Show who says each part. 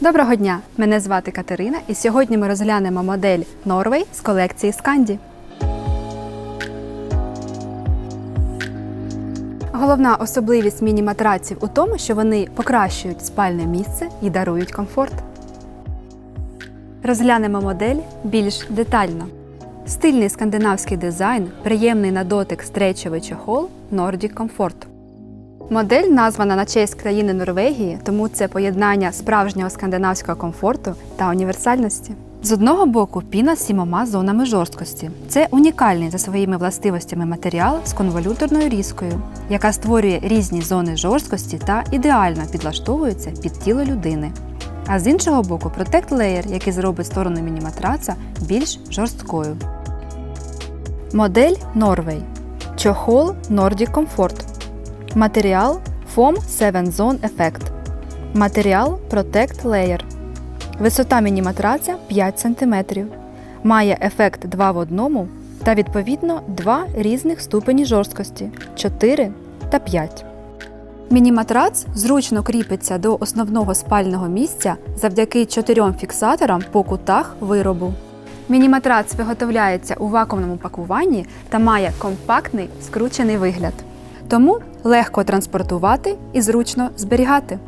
Speaker 1: Доброго дня! Мене звати Катерина, і сьогодні ми розглянемо модель Norway з колекції Сканді. Головна особливість міні-матраців у тому, що вони покращують спальне місце і дарують комфорт. Розглянемо модель більш детально. Стильний скандинавський дизайн, приємний на дотик стрейчовий чохол Nordic Comfort. Модель названа на честь країни Норвегії, тому це поєднання справжнього скандинавського комфорту та універсальності. З одного боку, піна з сімома зонами жорсткості. Це унікальний за своїми властивостями матеріал з конволюторною різкою, яка створює різні зони жорсткості та ідеально підлаштовується під тіло людини. А з іншого боку, Protect Layer, який зробить сторону мініматраца більш жорсткою. Модель Norway. Чохол Nordic Comfort. Матеріал Foam 7 Zone Effect. Матеріал Protect Layer. Висота мініматраця 5 см. Має ефект 2 в одному та відповідно 2 різних ступені жорсткості 4 та 5. Мініматрац зручно кріпиться до основного спального місця завдяки чотирьом фіксаторам по кутах виробу. Мініматрац виготовляється у вакуумному пакуванні та має компактний скручений вигляд. Тому легко транспортувати і зручно зберігати.